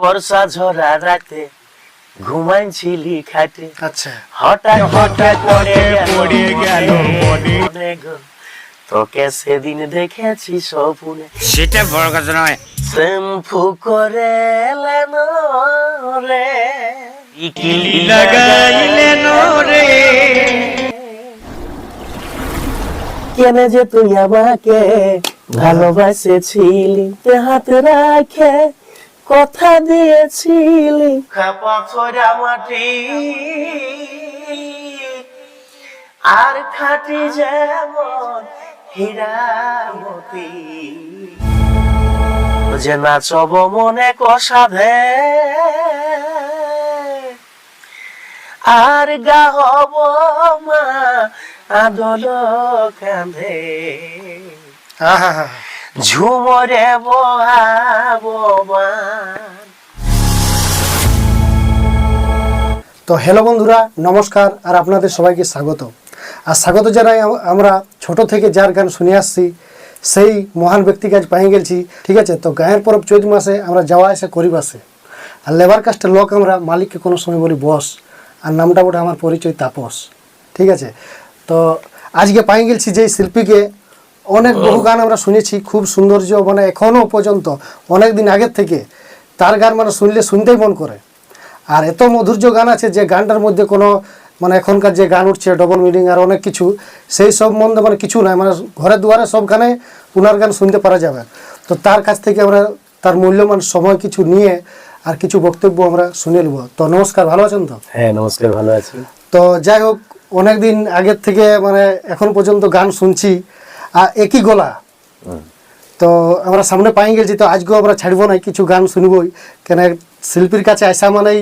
বর্ষা ঝরা রাতে ঘুমাইছিলি খাটে। আচ্ছা। হঠাৎ হঠাৎ পড়ে পড়ে গেল মনে। তোকে সেদিন দেখেছি স্বপ্নে। সেটা বড় কথা নয়। শ্যাম্পু করে এলেন রে ইকিলি লাগাইলেন রে কেন যে তুই আমাকে ভালোবাসেছিলি তে হাত রাখে কথা দিয়েছিলি। পাথরা মাটি আর খাটি যেমন হীরামতি। যে নাচব মনে কষাধে আর গাহব মা আদল কাঁধে। আহা হা ঝুমরে তো হ্যালো বন্ধুরা, নমস্কার আর আপনাদের সবাইকে স্বাগত। আর স্বাগত জানাই আমরা ছোট থেকে যার গান শুনে আসছি, সেই মহান ব্যক্তিকে আজ পাই গেছি ঠিক আছে? তো গায়ের পরব চৈত মাসে আমরা যাওয়া আসা করি বাসে। আর লেবার কাস্টের লোক আমরা, মালিককে কোনো সময় বলি বস, আর নামটা ওটা আমার পরিচয় তাপস, ঠিক আছে? তো আজকে পাই গেছি যে শিল্পীকে অনেক বহু গান আমরা শুনেছি খুব সৌন্দর্য মানে এখনও পর্যন্ত অনেক দিন আগের থেকে তার গান মানে শুনলে শুনতেই মন করে। আর এত মধুর্য গান আছে যে গানটার মধ্যে কোনো মানে এখনকার যে গান উঠছে ডবল মিনিং আর অনেক কিছু সেই সব মধ্যে মানে কিছু নয় মানে ঘরে দুয়ারে সব গানে ওনার গান শুনতে পারা যাবে। তো তার কাছ থেকে আমরা তার মূল্যবান সময় কিছু নিয়ে আর কিছু বক্তব্য আমরা শুনে নেব। তো নমস্কার ভালো আছেন তো? হ্যাঁ নমস্কার ভালো আছি। তো যাই হোক অনেক দিন আগের থেকে মানে এখন পর্যন্ত গান শুনছি। একই গলা। তো আমরা সামনে পাই গেছি তো আজকেও আমরা ছাড়বো না কিছু গান শুনবই। কেন শিল্পীর কাছে আসা মানেই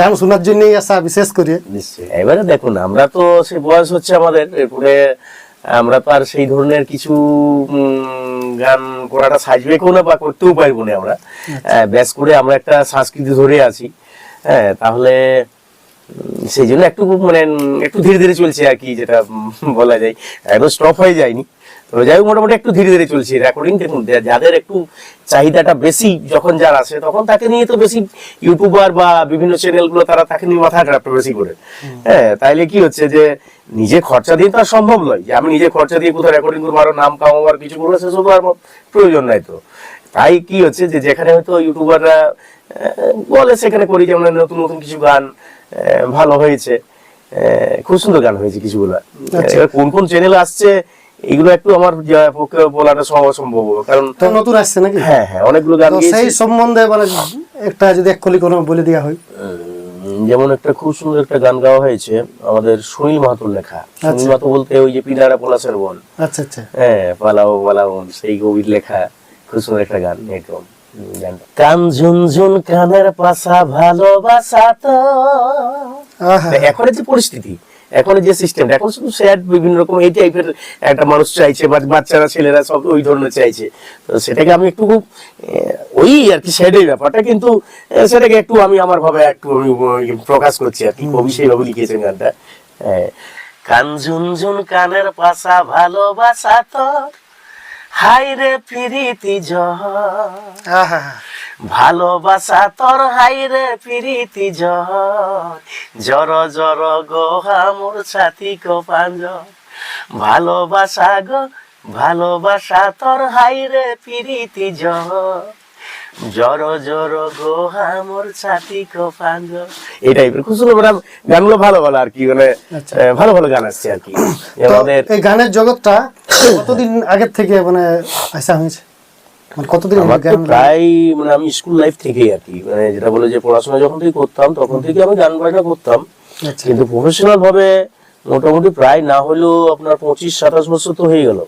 গান শোনার জন্যই আসা বিশেষ করে। নিশ্চয়ই। এবারে দেখুন আমরা তো সে বয়স হচ্ছে আমাদের এরপরে আমরা তো আর সেই ধরনের কিছু গান করাটা সাজবে কেউ না বা করতেও পারব না আমরা। ব্যাস করে আমরা একটা সংস্কৃতি ধরে আছি। হ্যাঁ তাহলে সেই জন্য একটু মানে একটু ধীরে ধীরে চলছে আর কি যেটা বলা যায়। একদম স্টপ হয়ে যায়নি। যাই হোক মোটামুটি একটু ধীরে ধীরে চলছে রেকর্ডিং দেখুন যাদের একটু চাহিদাটা বেশি যখন যার আসে তখন তাকে নিয়ে তো বেশি ইউটিউবার বা বিভিন্ন তারা তাকে নিয়ে মাথা খারাপ বেশি করে। হ্যাঁ তাইলে কি হচ্ছে যে নিজে খরচা দিয়ে তো আর সম্ভব নয়। যে আমি নিজে খরচা দিয়ে কোথাও রেকর্ডিং করব আরও নাম কামাবার কিছু করব সেসব আর প্রয়োজন নাই তো। তাই কি হচ্ছে যে যেখানে হয়তো ইউটিউবাররা বলে সেখানে করি যেমন নতুন নতুন কিছু গান ভালো হয়েছে আহ, খুব সুন্দর গান হয়েছে কিছুগুলা। আচ্ছা। এবার কোন কোন চ্যানেল আসছে এগুলো একটু আমার পক্ষে বলাটা সম- অসম্ভব কারণ নতুন আসছে নাকি? হ্যাঁ হ্যাঁ অনেকগুলো গান সেই সম্বন্ধে মানে একটা যদি এক কলি কোনো বলে দেওয়া হয়। যেমন একটা খুব সুন্দর একটা গান গাওয়া হয়েছে আমাদের সুনীল মাহাতোর লেখা। সুনীল আচ্ছা। মাহাতো বলতে ওই যে পিনারা পলাশের বন আচ্ছা আচ্ছা। হ্যাঁ পালাও পালাও সেই কবির লেখা। খুব সুন্দর একটা গান এরকম গানটা। কান ঝুনঝুন কানের পাশা ভালোবাসা তো। এখন যে পরিস্থিতি এখন যে সিস্টেম এখন শুধু স্যাড বিভিন্ন রকম এই টাইপের একটা মানুষ চাইছে বা বাচ্চারা ছেলেরা সব ওই ধরনের চাইছে তো সেটাকে আমি একটু খুব, ওই আর কি স্যাডের ব্যাপারটা কিন্তু সেটাকে একটু আমি আমার ভাবে একটু প্রকাশ করছি আর কি কবি সেইভাবে লিখেছেন গানটা হ্যাঁ। কান ঝুনঝুন কানের পাশা ভালোবাসা তো হাই রে ফিরিতি ভালোবাসা তোর হাইরে ফিরিতি ঝড় জর জর গো হামুর ছাতি কো পাঞ্জ। ভালোবাসা গো ভালোবাসা তোর হাই রে ফিরিতি ঝড় জর জর গো হামুর ছাতি কো এই টাইপের খুব মানে গানগুলো ভালো ভালো আর কি মানে আচ্ছা। ভালো ভালো গান আসছে আর কি। আমাদের এই গানের জগৎটা কতদিন আগের থেকে মানে আসা হয়েছে? মানে কতদিন প্রায় মানে আমি স্কুল লাইফ থেকেই আর কি। মানে যেটা বলে যে পড়াশোনা যখন থেকে করতাম তখন থেকে আমি গান বাজনা করতাম। আচ্ছা। কিন্তু প্রফেশনাল ভাবে মোটামুটি প্রায় না হলেও আপনার পঁচিশ সাতাশ বছর তো হয়ে গেল।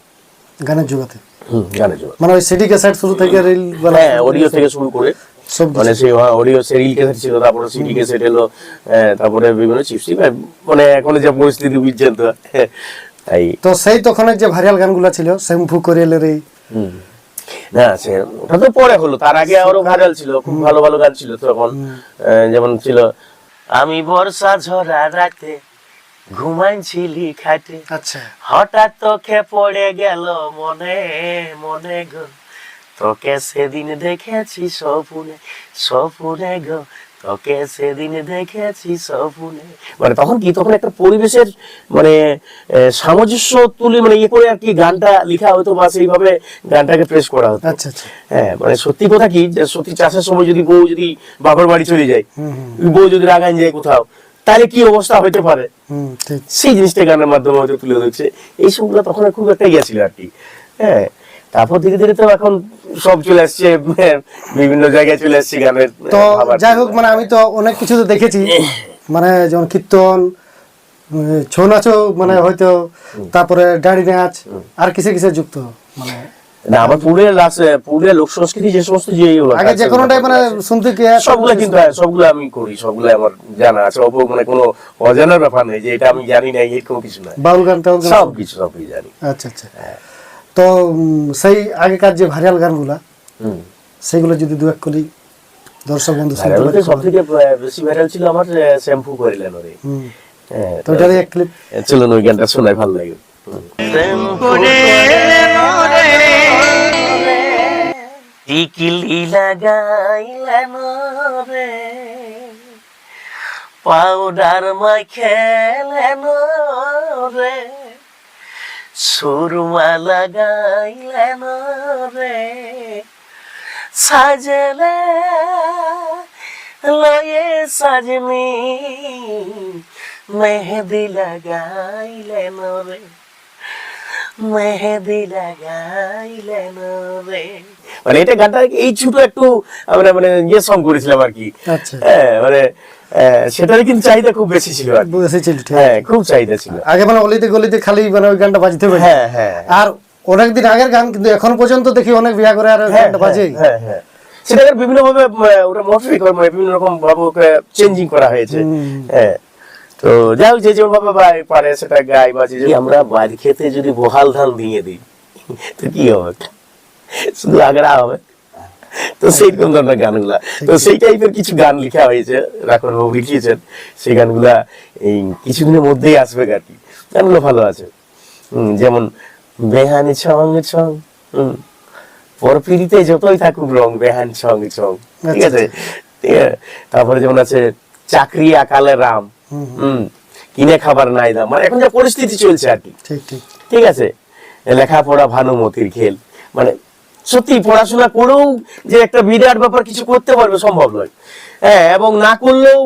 গানের জগতে হুম, গানের জন্য মানে ওই সিডি ক্যাসেট শুরু থেকে রিল হ্যাঁ অডিও থেকে শুরু করে। সব মানে সেই অডিও সিরিল ক্যাসেট ছিল তারপরে সিডি ক্যাসেট এলো তারপরে বিভিন্ন চিপসি মানে এখন যে পরিস্থিতি বুঝছেন তো তাই। তো সেই তখনের যে ভাইরাল গানগুলো ছিল শ্যাম্পু করিয়েলের এই। না সে ওটা তো পরে হলো তার আগে আরও ভাইরাল ছিল খুব ভালো ভালো গান ছিল তখন যেমন ছিল আমি বর্ষা ঝরা রাতে ঘুমাইছিলি খাটে। আচ্ছা। হঠাৎ তোকে পড়ে গেল মনে মনে গো। তোকে সেদিন দেখেছি স্বপ্নে স্বপ্নে গো। তোকে সেদিন দেখেছি স্বপ্নে। মানে তখন কি? তখন একটা পরিবেশের মানে সামঞ্জস্য তুলে মানে ইয়ে করে আর কি গানটা লেখা হতো বা সেইভাবে গানটাকে প্রেস করা হতো। আচ্ছা আচ্ছা। হ্যাঁ মানে সত্যি কথা কি? যে সত্যি চাষের সময় যদি বউ যদি বাবার বাড়ি চলে যায় বউ যদি রাগান যায় কোথাও তাহলে কি অবস্থা হইতে পারে? সেই জিনিসটা গানের মাধ্যমে হয়তো তুলে ধরছে। এই সবগুলো তখন খুব একটা ইয়ে ছিল আর কি। হ্যাঁ তারপর ধীরে ধীরে তো এখন সব চলে আসছে হ্যাঁ, বিভিন্ন জায়গায় চলে আসছে গানের তো যাই হোক মানে আমি তো অনেক কিছু তো দেখেছি। মানে যেমন কীর্তন ছৌ নাচও মানে হয়তো তারপরে ডাড়ি নাচ আর কিসে কিসে যুক্ত মানে না আমার পুরুলিয়ার লাস্ট পুরুলিয়ার লোক সংস্কৃতি যে সমস্ত যে আগে যে কোনোটাই মানে শুনতে কি সবগুলো কিন্তু হ্যাঁ, সবগুলো আমি করি সবগুলো আমার জানা আছে। অপ মানে কোনো অজানার ব্যাপার নেই যে এটা আমি জানি না এরকম কিছু না বাউল গান টাউল সব কিছু সব জানি। আচ্ছা আচ্ছা। তো সেই আগেকার যে ভাইরাল গানগুলা হুম। সেগুলো যদি দু এক কলি দর্শক বন্ধু শুনতে পারে সব থেকে বেশি ভাইরাল ছিল আমার শ্যাম্পু করিলেন ওরে। হ্যাঁ, তো ওটারই এক ক্লিপ চলুন ওই গানটা শোনায় ভালো লাগে। টিকিলি লাগাইলেন রে পাউডার মাখেলেন রে সুরমা লাগাইলেন রে সাজলে লয়ে সাজনি। মেহেদি লাগাইলেন রে মেহেদি লাগাইলেন রে মানে এটা গানটা এই ছোট একটু আমরা মানে ইয়ে সং করেছিলাম আর কি। আচ্ছা। হ্যাঁ মানে সেটার কিন্তু চাহিদা খুব বেশি ছিল। হ্যাঁ খুব চাহিদা ছিল। আগে মানে অলিতে গলিতে খালি মানে ওই গানটা বাজতে হবে হ্যাঁ হ্যাঁ। আর অনেকদিন আগের গান কিন্তু এখন পর্যন্ত দেখি অনেক বিয়া করে আর হ্যাঁ, গানটা বাজে হ্যাঁ, হ্যাঁ। সেটাকে বিভিন্ন ভাবে ওটা মডিফাই করা মানে বিভিন্ন রকম ভাবে চেঞ্জিং করা হয়েছে। হ্যাঁ। তো যাই হোক যে যেমন ভাবে পারে সেটা গাই বা যে আমরা বাড়ি খেতে যদি বহাল ধান ভেঙে দিই তো কি হবে? শুধু আগড়া হবে। তো সেইরকম ধরনের গানগুলা। তো সেই টাইপের কিছু গান লেখা হয়েছে রাখন বাবু লিখিয়েছেন। সেই গানগুলা এই কিছুদিনের মধ্যেই আসবে আর কি গানগুলো ভালো আছে। যেমন বেহানি ছং ছং পরপিড়িতে যতই থাকুক রং বেহান ছং ছং। ঠিক আচ্ছা, আছে? ঠিক আছে? তারপরে যেমন আছে চাকরি আকালে রাম। হুম কিনে খাবার নাই দাম। মানে এখন যা পরিস্থিতি চলছে আর কি। ঠিক আছে? লেখাপড়া ভানুমতির খেল। মানে সত্যি পড়াশোনা করেও যে একটা বিরাট ব্যাপার কিছু করতে পারবে সম্ভব নয়। হ্যাঁ এবং না করলেও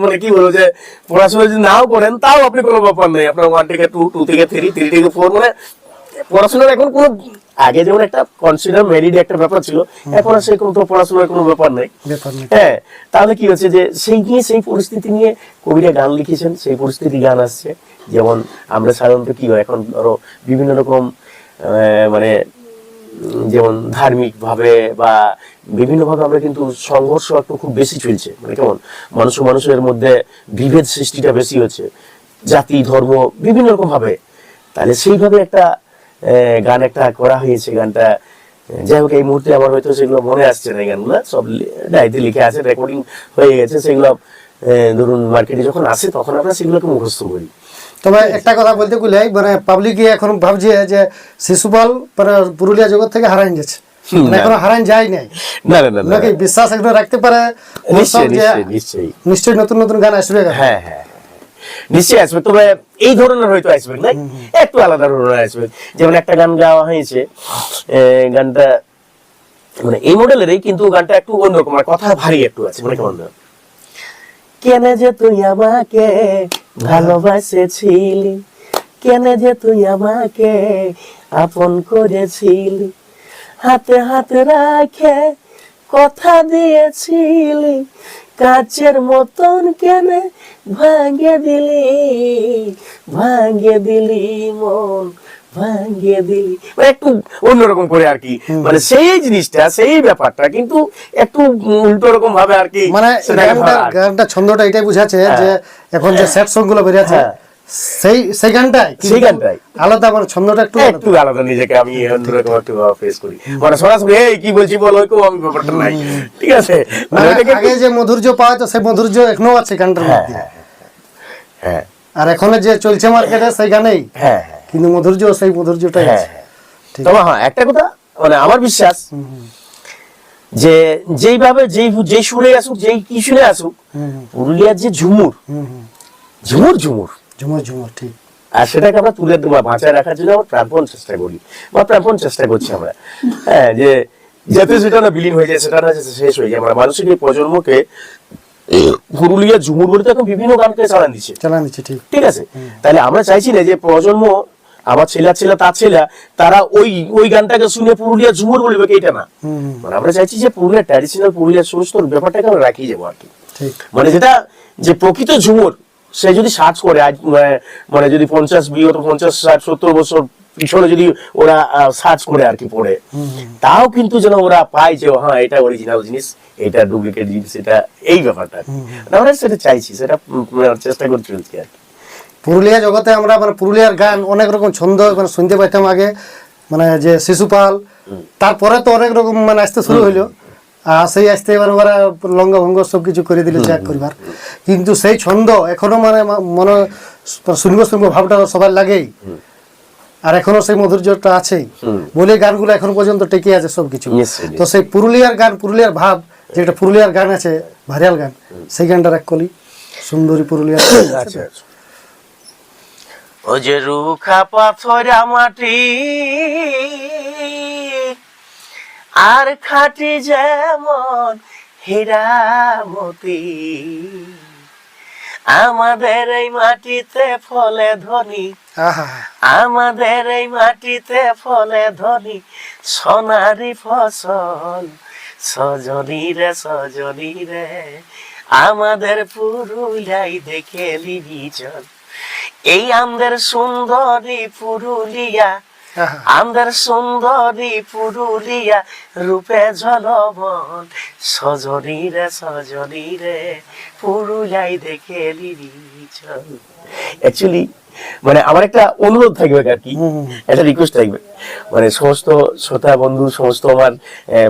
মানে কি বলব যে পড়াশোনা যদি নাও করেন তাও আপনি কোনো ব্যাপার নেই। আপনার ওয়ান থেকে টু টু থেকে থ্রি থ্রি থেকে ফোর মানে পড়াশোনার এখন কোনো আগে যেমন একটা কনসিডার মেরিট একটা ব্যাপার ছিল এখন আর সেরকম তো পড়াশোনার কোনো ব্যাপার নেই। হ্যাঁ তাহলে কি হচ্ছে যে সেই নিয়ে সেই পরিস্থিতি নিয়ে কবিরা গান লিখেছেন সেই পরিস্থিতি গান আসছে। যেমন আমরা সাধারণত কি হয় এখন ধরো বিভিন্ন রকম আহ, মানে যেমন ধার্মিক ভাবে বা বিভিন্ন ভাবে আমরা কিন্তু সংঘর্ষ একটু খুব বেশি চলছে। মানে কেমন? মানুষ মানুষের মধ্যে বিভেদ সৃষ্টিটা বেশি হচ্ছে। জাতি, ধর্ম বিভিন্ন রকম ভাবে তাহলে সেইভাবে একটা গান একটা করা হয়েছে গানটা। যাই হোক, এই মুহূর্তে আমার হয়তো সেগুলো মনে আসছে না গানগুলো। সব ডায়েরিতে লিখে আছে রেকর্ডিং হয়ে গেছে। সেগুলো ধরুন মার্কেটে যখন আসে, তখন আমরা সেগুলোকে মুখস্থ করি। তবে একটা কথা বলতে গেলে মানে পাবলিক এখন ভাবছে যে শিশুপাল মানে পুরুলিয়া জগৎ থেকে হারাই যাচ্ছে মানে না। এখনও হারাই যায় নাই। না না না না বিশ্বাস এখনও রাখতে পারে নিশ্চয়ই নিশ্চয়ই নিশ্চয়ই। নিশ্চয়ই নতুন নতুন গান আসবে। হ্যাঁ হ্যাঁ নিশ্চয়ই আসবে তবে এই ধরনের হয়তো আসবে না? একটু আলাদা ধরনের আসবে। যেমন একটা গান গাওয়া হয়েছে গানটা মানে এই মডেলেরই কিন্তু গানটা একটু অন্যরকম কথা ভারী একটু আছে মানে কেমন কেন যে তুই আমাকে ভালোবাসেছিলি? কেন যে তুই আমাকে আপন করেছিলি? হাতে হাতে রাখে কথা দিয়েছিলি। কাচের মতন কেন ভাঙে দিলি? ভাঙে দিলি মন ভাঙে দিলি। মানে একটু অন্যরকম করে আর কি। মানে সেই জিনিসটা সেই ব্যাপারটা কিন্তু একটু উল্টো রকম ভাবে আর কি মানে গানটা ছন্দটা এটাই বুঝাচ্ছে যে এখন যে স্যাড সংগুলো বেরিয়েছে হ্যাঁ। সেই সেই গানটাই সেই গানটাই। আলাদা মানে ছন্দটা একটু একটু আলাদা নিজেকে আমি অন্যরকম একটু ফেস করি। মানে সরাসরি এই কি বলছি বল আমি ব্যাপারটা নাই। ঠিক আছে? মানে মানে আগে যে মধুর্য পাওয়া তো সেই মধুর্য এখনও আছে গানটার হ্যাঁ মধ্যে। হ্যাঁ হ্যাঁ আর এখন যে চলছে মার্কেটে সেই গানেই। হ্যাঁ হ্যাঁ। কিন্তু মধুর্য সেই মধুর্যটাই হ্যাঁ আছে। হ্যাঁ। তবে হ্যাঁ একটা কথা মানে আমার বিশ্বাস যে যেইভাবে যেই যেই সুরে আসুক যেই কি সুরে আসুক পুরুলিয়ার যে ঝুমুর ঝুমুর ঝুমুর। ঝুমর ঝুমর ঠিক। আর সেটাকে আমরা তুলে দেওয়া বাঁচায় রাখার জন্য আমরা প্রাণপণ চেষ্টা করি বা প্রাণপণ চেষ্টা করছি আমরা। হ্যাঁ যে যাতে সেটা না বিলীন হয়ে যায় সেটা না শেষ হয়ে যায় আমরা মানুষের এই প্রজন্মকে পুরুলিয়া ঝুমুর বলে তো এখন বিভিন্ন গানকে চালান দিচ্ছে। চালা নিচ্ছে ঠিক। ঠিক আছে? তাহলে আমরা চাইছি না যে প্রজন্ম আমার ছেলা ছেলা তার ছেলা তারা ওই ওই গানটাকে শুনে পুরুলিয়া ঝুমুর বলবে কি এটা না? মানে আমরা চাইছি যে পুরুলিয়া ট্র্যাডিশনাল পুরুলিয়ার সমস্ত ব্যাপারটাকে আমরা রাখিয়ে যাব আর কি। মানে যেটা যে প্রকৃত ঝুমুর সে যদি সার্চ করে আজ মানে- মানে যদি পঞ্চাশ বিগত পঞ্চাশ ষাট সত্তর বছর পিছনে যদি ওরা সার্চ করে আর কি পড়ে তাও কিন্তু যেন ওরা পায় যে হ্যাঁ এটা অরিজিনাল জিনিস এটা ডুপ্লিকেট জিনিস এটা এই ব্যাপারটা আমরা সেটা চাইছি সেটা মানে চেষ্টা করে চলছি আর কি। পুরুলিয়া জগতে আমরা মানে পুরুলিয়ার গান অনেক রকম ছন্দ মানে শুনতে পাইতাম আগে মানে যে শিশুপাল তারপরে তো অনেক রকম মানে আসতে শুরু হইল। আর সেই আসতে এবার ওরা লঙ্গ ভঙ্গ সব কিছু করে দিল ত্যাগ করিবার। কিন্তু সেই ছন্দ এখনও মানে মনে শুনব শুনব ভাবটা সবার লাগেই। আর এখনও সেই মাধুর্যটা আছেই। বলে গানগুলো এখন পর্যন্ত টেকে আছে সব কিছু। তো সেই পুরুলিয়ার গান পুরুলিয়ার ভাব যেটা পুরুলিয়ার গান আছে ভারিয়াল গান সেই গানটা এক কলি। সুন্দরী পুরুলিয়ার আচ্ছা। ও যে রুখা পাথরা মাটি আর খাটি যেমন হীরামতি। আমাদের এই মাটিতে ফলে ধনী আমাদের এই মাটিতে ফলে ধনী সোনারি ফসল সজনী রে সজনী রে। আমাদের পুরুলিয়াই দেখে লিবি চল। এই আমাদের সুন্দরী পুরুলিয়া আমদের সুন্দরী পুরুলিয়া রূপে ঝলমন সজনী রে সজনী রে পুরুলিয়াই দেখে লিবি চল অ্যাকচুয়ালি মানে আমার একটা অনুরোধ থাকবে আর কি। একটা রিকোয়েস্ট থাকবে। মানে সমস্ত শ্রোতা বন্ধু সমস্ত আমার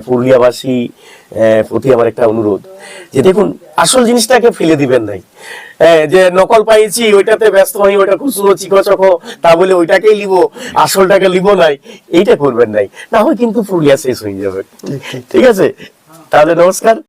পুরুলিয়াবাসী প্রতি আমার একটা অনুরোধ। যে দেখুন আসল জিনিসটাকে ফেলে দিবেন নাই। যে নকল পাইছি ওইটাতে ব্যস্ত হই ওইটা খুব সুন্দর চিকচক তা বলে ওইটাকেই লিব আসলটাকে লিব নাই এইটা করবেন নাই। না হয় কিন্তু পুরুলিয়া শেষ হয়ে যাবে। ঠিক আছে? তাহলে নমস্কার।